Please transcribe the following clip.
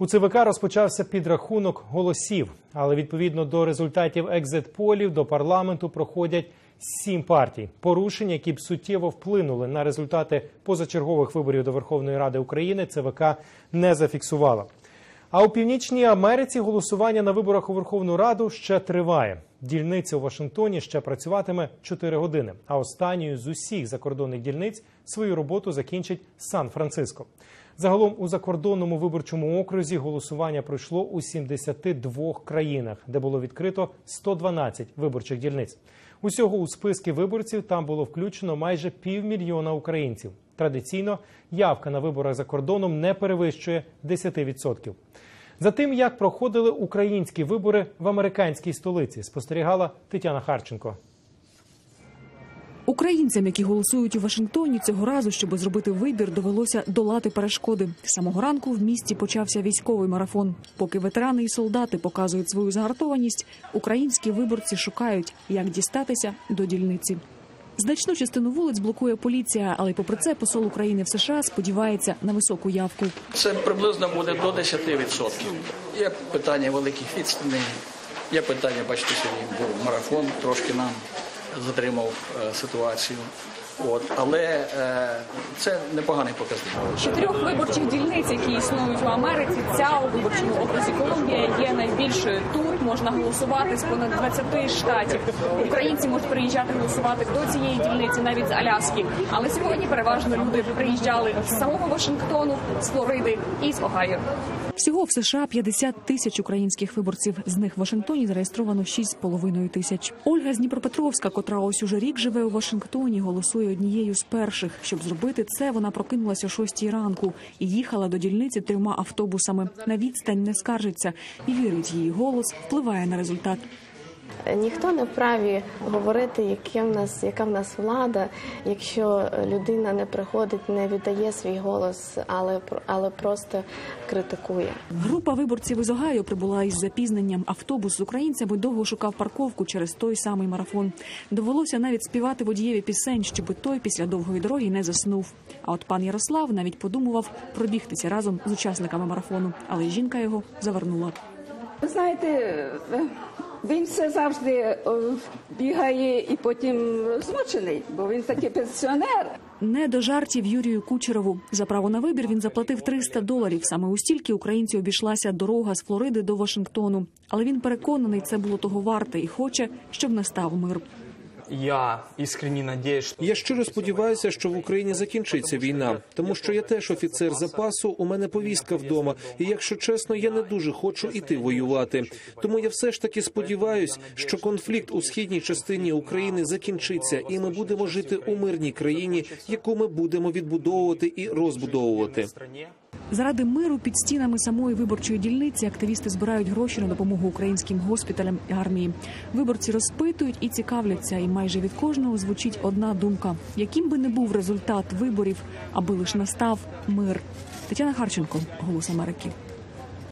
У ЦВК розпочався підрахунок голосів, але відповідно до результатів екзит-полів до парламенту проходять сім партій. Порушень, які б суттєво вплинули на результати позачергових виборів до Верховної Ради України, ЦВК не зафіксувала. А у північній Америці голосування на виборах у Верховну Раду ще триває. Дільниця у Вашингтоні ще працюватиме 4 години. А останньою з усіх закордонних дільниць свою роботу закінчить Сан-Франциско. Загалом у закордонному виборчому окрузі голосування пройшло у 72 країнах, де було відкрито 112 виборчих дільниць. Усього у списки виборців там було включено майже півмільйона українців. Традиційно явка на виборах за кордоном не перевищує 10%. За тим, як проходили українські вибори в американській столиці, спостерігала Тетяна Харченко. Українцям, які голосують у Вашингтоні, цього разу, щоб зробити вибір, довелося долати перешкоди. Самого ранку в місті почався військовий марафон. Поки ветерани і солдати показують свою загартованість, українські виборці шукають, як дістатися до дільниці. Значну частину вулиць блокує поліція, але попри це посол України в США сподівається на високу явку. Це приблизно буде до 10%. Є питання великих відстаней, є питання, бачите, сьогодні був марафон, трошки нам затримав е, ситуацію. От, але е, це непоганий показник. Чотирьох виборчих дільниць, які існують в Америці, ця у виборчому окрузі Колумбія є найбільшою. Тут можна голосувати з понад 20 штатів. Українці можуть приїжджати голосувати до цієї дільниці, навіть з Аляски. Але сьогодні переважно люди приїжджали з самого Вашингтону, з Флориди і з Огайо. Всього в США 50 тисяч українських виборців. З них в Вашингтоні зареєстровано 6,5 тисяч. Ольга з Дніпропетровська, котра ось уже рік живе у Вашингтоні, голосує однією з перших. Щоб зробити це, вона прокинулася о 6 ранку і їхала до дільниці трьома автобусами. На відстань не скаржиться і вірить, її голос впливає на результат. Ніхто не вправі говорити, яке в нас, яка в нас влада, якщо людина не приходить, не віддає свій голос, але, але просто критикує. Група виборців із Огайо прибула із запізненням. Автобус з українцями довго шукав парковку через той самий марафон. Довелося навіть співати водієві пісень, щоб той після довгої дороги не заснув. А от пан Ярослав навіть подумував пробігтися разом з учасниками марафону, але жінка його завернула. Ви знаєте, він все завжди е, бігає і потім змучений, бо він такий пенсіонер. Не до жартів Юрію Кучерову. За право на вибір він заплатив 300 доларів. Саме у стільки українці обійшлася дорога з Флориди до Вашингтону. Але він переконаний, це було того варте і хоче, щоб настав мир. Я искренне надеюсь, что Я щиро сподіваюся, що в Україні закінчиться війна, тому що я теж офіцер запасу. У мене повістка вдома, і якщо чесно, я не дуже хочу іти воювати. Тому я все ж таки сподіваюся, що конфлікт у східній частині України закінчиться, і ми будемо жити у мирній країні, яку ми будемо відбудовувати і розбудовувати. Заради миру під стінами самої виборчої дільниці активісти збирають гроші на допомогу українським госпіталям і армії. Виборці розпитують і цікавляться, і майже від кожного звучить одна думка: яким би не був результат виборів, аби лиш настав мир. Тетяна Харченко, Голос Америки.